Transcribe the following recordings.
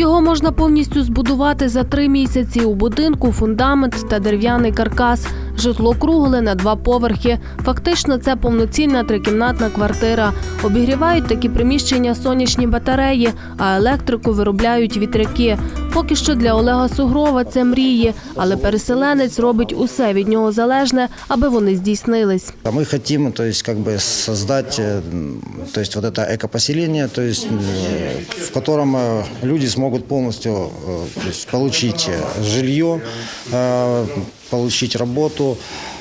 Його можна повністю збудувати за три місяці. У будинку фундамент та дерев'яний каркас. Житло кругле на два поверхи. Фактично, це повноцінна трикімнатна квартира. Обігрівають такі приміщення сонячні батареї, а електрику виробляють вітряки. Поки що для Олега Сугрова це мрії, але переселенець робить усе від нього залежне, аби вони здійснились. А мы хотим, то есть, как бы создать, э, м, то есть, вот это экопоселение, то есть, э, в котором э, люди смогут полностью э, то есть, получить э, жилье, э, получить работу, э,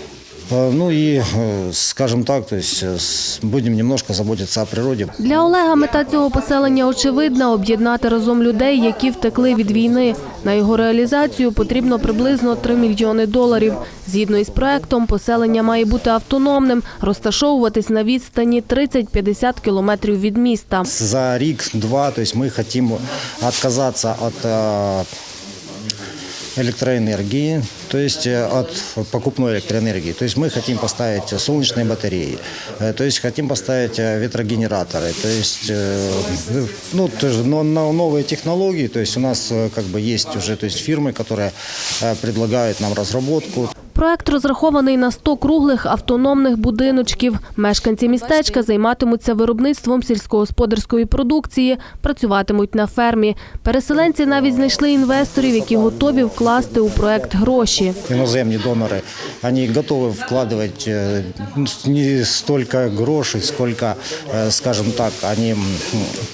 ну и, э, скажем так, то есть, э, с- будем немножко заботиться о природе. Для Олега мета цього поселення очевидна об'єднати разом людей, які втекли від війни. На його реалізацію потрібно приблизно 3 мільйони доларів. Згідно із проектом, поселення має бути автономним, розташовуватись на відстані 30-50 кілометрів від міста. За рик-два, то есть мы хотим отказаться от э, электроэнергии, то есть э, от покупной электроэнергии. То есть мы хотим поставить солнечные батареи, э, то есть хотим поставить э, ветрогенераторы, то есть э, ну, тоже, но на новые технологии, то есть у нас э, как бы есть уже то есть фирмы, которые э, предлагают нам разработку. Проект розрахований на 100 круглих автономних будиночків. Мешканці містечка займатимуться виробництвом сільськогосподарської продукції, працюватимуть на фермі. Переселенці навіть знайшли інвесторів, які готові вкласти у проект гроші. иноземные доноры, они готовы вкладывать э, не столько грошей, сколько, э, скажем так, они м,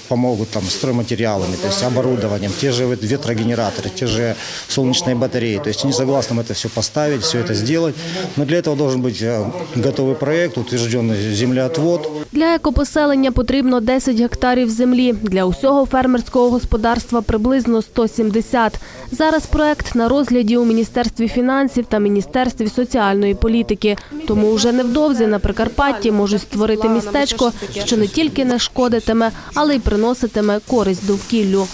помогут там стройматериалами, то есть оборудованием, те же вот ветрогенераторы, те же солнечные батареи. То есть они согласны это все поставить, все это сделать. Но для этого должен быть э, готовый проект, утвержденный землеотвод. Для екопоселення потрібно 10 гектарів землі. Для усього фермерського господарства приблизно 170. Зараз проект на розгляді у Міністерстві фінансів та Міністерстві соціальної політики. Тому вже невдовзі на Прикарпатті можуть створити містечко, що не тільки не шкодитиме, але й приноситиме користь довкіллю.